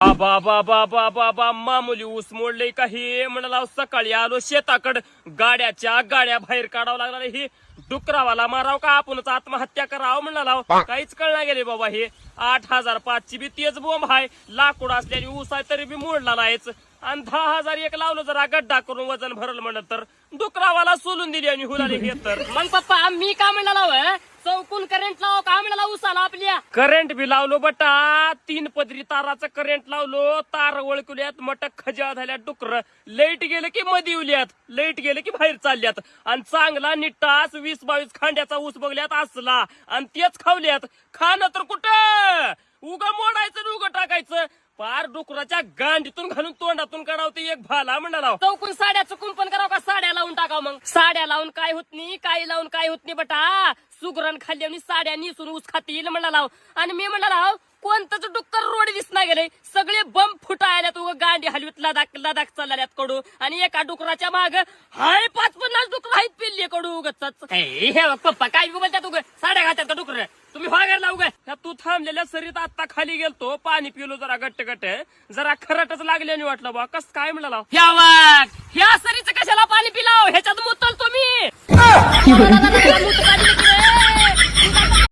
बाबा बाबा बाबा बाबा मामुली ऊस मोडले का हे? म्हणाला सकाळी आलो शेताकड. गाड्याच्या गाड्या बाहेर काढावं लागला ही. डुकरावाला माराव का? आपणच आत्महत्या करावं म्हणाला काहीच कळणार गेले बाबा हे. आठ हजार पाचची बी तेच बोंब आहे लाकूड असल्याने ऊस आहे तरी बी मोडला नाहीच. आणि दहा हजार एक लावलं जरा गड्डा करून वजन भरल म्हणत तर. डुकरावाला सोलून दिली आणि हुलाले हे तर. मग पप्पा मी का म्हणाला चौकून करंट लाव का म्हणाला उसाला आपल्या. करंट बी लावलो बटा तीन पदरी ताराचं करंट लावलो तार ओळखल्यात मटक खजा झाल्यात डुकर. लाइट गेलं की मध्ये उल्यात लाइट गेलं की बाहेर चालल्यात. आणि चांगला निट्टास वीस बावीस खांड्याचा ऊस बघल्यात असला. आणि तेच खावल्यात. खाणं तर कुठं? उगा मोडायचं उगं उगा टाकायचं. पार डुकराच्या गांडीतून घालून तोंडातून काढावते एक भाला म्हणाला. चौकून साड्या चुकून पण करावं का? साड्या लावून टाकाव मग? साड्या लावून काय होत नाही काही लावून काय होत नाही बटा. सुगरण खाल्ल्याने साड्या निसून ऊस खातील म्हणला. आणि मी म्हणला कोणतंच डुक्कर रोड दिसना गेले? सगळे बम फुटायल्यात उग गांडी हलवीत लदाख लदाख चालल्यात कडू. आणि एका डुकराच्या माग हाय पाच पन्नास डुकर आहेत पिल्ली कडू उगच हे पप्पा काय बोलतात उग? साड्या घालतात का डुकर तुम्ही व्हायला उग ह्या तू थांबलेल्या सरीत आता खाली गेलतो. पाणी पिलो जरा गट्ट गट्ट जरा खरटच लागल्याने वाटलं बा कस काय म्हणाला ह्या वाघ ह्या सरीचं कशाला पाणी पिलाव? ह्याच्यात मुतल तुम्ही.